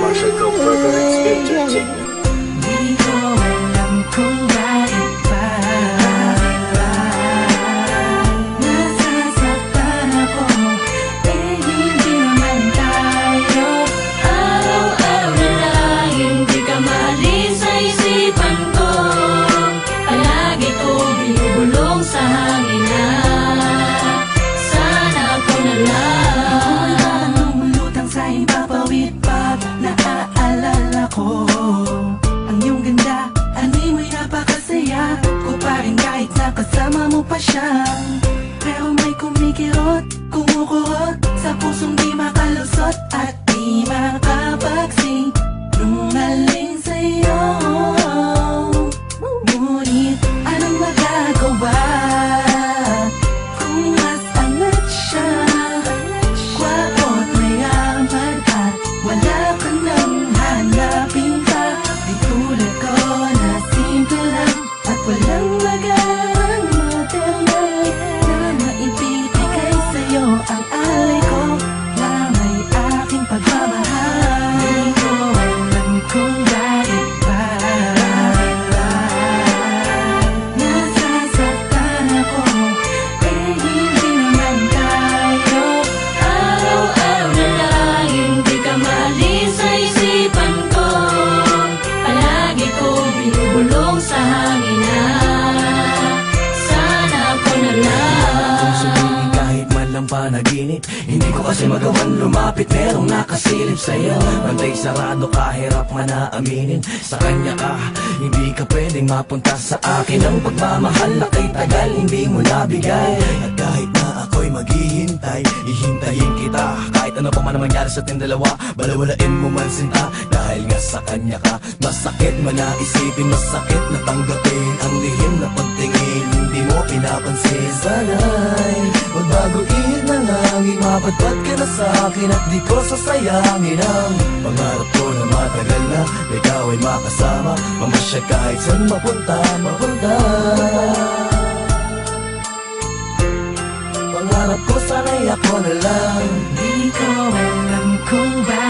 Marshall Comfort Experience Di ko alam kung nakasama mo pa siya Pero may kumikirot panaginip. Hindi ko kasi magawan lumapit Merong nakasilip sa'yo. Bantay sarado kahirap man na aminin Sa kanya ka, hindi ka pwedeng mapunta sa akin. Ang pagmamahal na kay tagal Hindi mo nabigay. At kahit na ako'y maghihintay Ihintayin kita. Kahit ano pa man ang mangyari sa ating dalawa Balawalain mo man sinta Dahil nga sa kanya ka Masakit man isipin Masakit na tanggapin Ang lihim na pagtingin. Hindi mo pinapansin Sana'y Mapadpad ka na sa akin At di ko sasayangin Ang pangarap ko na matagal na Ikaw ay makasama. Mamasya kahit saan mapunta Mapunta. Pangarap ko sana'y ako na lang. Di ko alam kung bakit